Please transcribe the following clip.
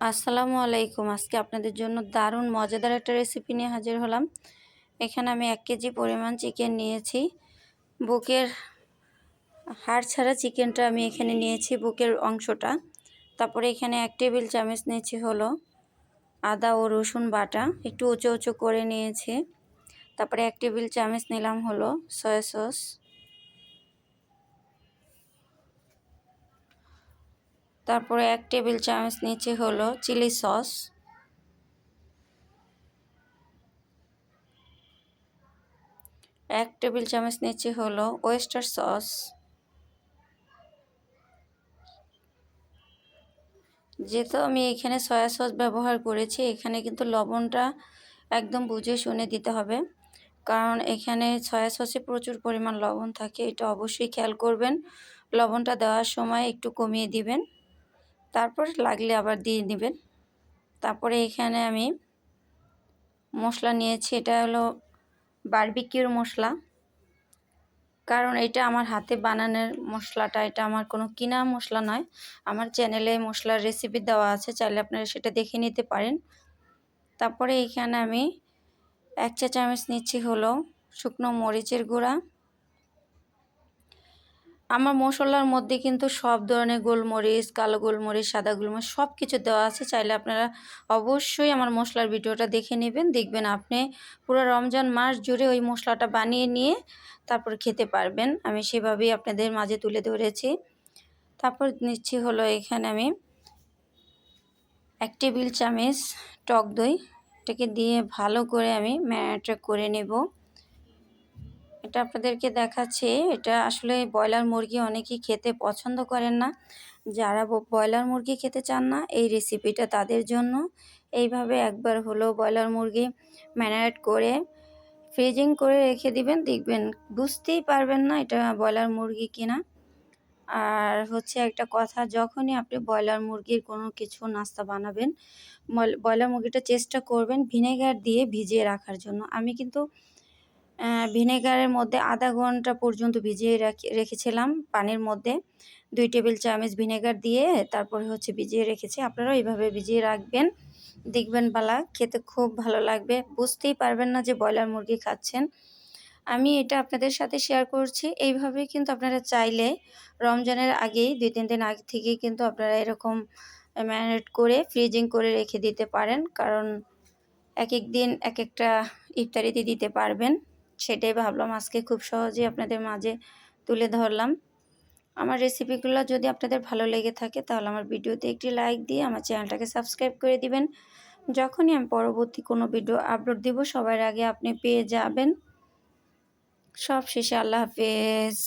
আসসালামু আলাইকুম। আজকে আপনাদের জন্য দারুণ মজাদার একটা রেসিপি নিয়ে হাজির হলাম। এখানে আমি এক কেজি পরিমাণ চিকেন নিয়েছি। বুকের হাড় ছাড়া চিকেনটা আমি এখানে নিয়েছি বুকের অংশটা। তারপরে এখানে এক টেবিল চামচ নিয়েছি হলো আদা ও রসুন বাটা। একটু উঁচু উঁচু করে নিয়েছি। তারপরে এক টেবিল চামচ নিলাম হলো সয়া সস। তারপরে এক টেবিল চামচ নিচে হলো চিলি সস। এক টেবিল চামচ নিচে হলো ওয়েস্টার সস। যেহেতু আমি এখানে সয়া সস ব্যবহার করেছি, এখানে কিন্তু লবণটা একদম বুঝে শুনে দিতে হবে। কারণ এখানে সয়া সসে প্রচুর পরিমাণ লবণ থাকে, এটা অবশ্যই খেয়াল করবেন। লবণটা দেওয়ার সময় একটু কমিয়ে দিবেন। তারপর লাগলে আবার দিয়ে নেবেন তারপরে এখানে আমি মশলা নিয়েছি, এটা হলো বারবিকিউর মশলা। কারণ এটা আমার হাতে বানানোর মশলাটা, এটা আমার কোনো কিনা মশলা নয়। আমার চ্যানেলে মশলার রেসিপি দেওয়া আছে, চাইলে আপনারা সেটা দেখে নিতে পারেন। তারপরে এখানে আমি এক চা চামচ নিচ্ছি হলো শুকনো মরিচের গুঁড়া। আমার মশলার মধ্যে কিন্তু সব ধরনের গোলমরিচ, কালো গোলমরিচ, সাদা গোলমরিচ সব কিছু দেওয়া আছে। চাইলে আপনারা অবশ্যই আমার মশলার ভিডিওটা দেখে নেবেন, দেখবেন আপনি পুরো রমজান মাস জুড়ে ওই মশলাটা বানিয়ে নিয়ে তারপর খেতে পারবেন। আমি সেভাবেই আপনাদের মাঝে তুলে ধরেছি। তারপর নিচ্ছি হলো এখানে আমি এক টেবিল চামচ টক দই। এটাকে দিয়ে ভালো করে আমি ম্যারিনেট করে নেব। এটা আপনাদেরকে দেখাচ্ছে। এটা আসলে ব্রয়লার মুরগি অনেকেই খেতে পছন্দ করেন না। যারা ব্রয়লার মুরগি খেতে চান না, এই রেসিপিটা তাদের জন্য। এইভাবে একবার হলো ব্রয়লার মুরগি ম্যারিনেট করে ফ্রিজিং করে রেখে দিবেন, দেখবেন বুঝতেই পারবেন না এটা ব্রয়লার মুরগি কিনা। আর হচ্ছে একটা কথা, যখনই আপনি ব্রয়লার মুরগির কোনো কিছু নাস্তা বানাবেন ব্রয়লার মুরগিটা চেষ্টা করবেন ভিনেগার দিয়ে ভিজিয়ে রাখার জন্য। আমি কিন্তু ভিনেগারের মধ্যে আধা ঘণ্টা পর্যন্ত ভিজিয়ে রাখি রেখেছিলাম পানির মধ্যে। দুই টেবিল চামচ ভিনেগার দিয়ে তারপরে হচ্ছে ভিজিয়ে রেখেছি। আপনারাও এইভাবে ভিজিয়ে রাখবেন। দেখবেন বালা খেতে খুব ভালো লাগবে। বুঝতেই পারবেন না যে ব্রয়লার মুরগি খাচ্ছেন। আমি এটা আপনাদের সাথে শেয়ার করছি। এইভাবেই কিন্তু আপনারা চাইলে রমজানের আগেই, দুই তিন দিন আগে থেকেই কিন্তু আপনারা এরকম ম্যারিনেট করে, ফ্রিজিং করে রেখে দিতে পারেন। কারণ এক এক দিন এক একটা ইফতারিতে দিতে পারবেন। সেটাই ভাবলাম আজকে খুব সহজেই আপনাদের মাঝে তুলে ধরলাম। আমার রেসিপিগুলো যদি আপনাদের ভালো লেগে থাকে তাহলে আমার ভিডিওতে একটি লাইক দিয়ে আমার চ্যানেলটাকে সাবস্ক্রাইব করে দিবেন। যখনই আমি পরবর্তী কোনো ভিডিও আপলোড দিব, সবার আগে আপনি পেয়ে যাবেন। সব শেষে আল্লাহ হাফেজ।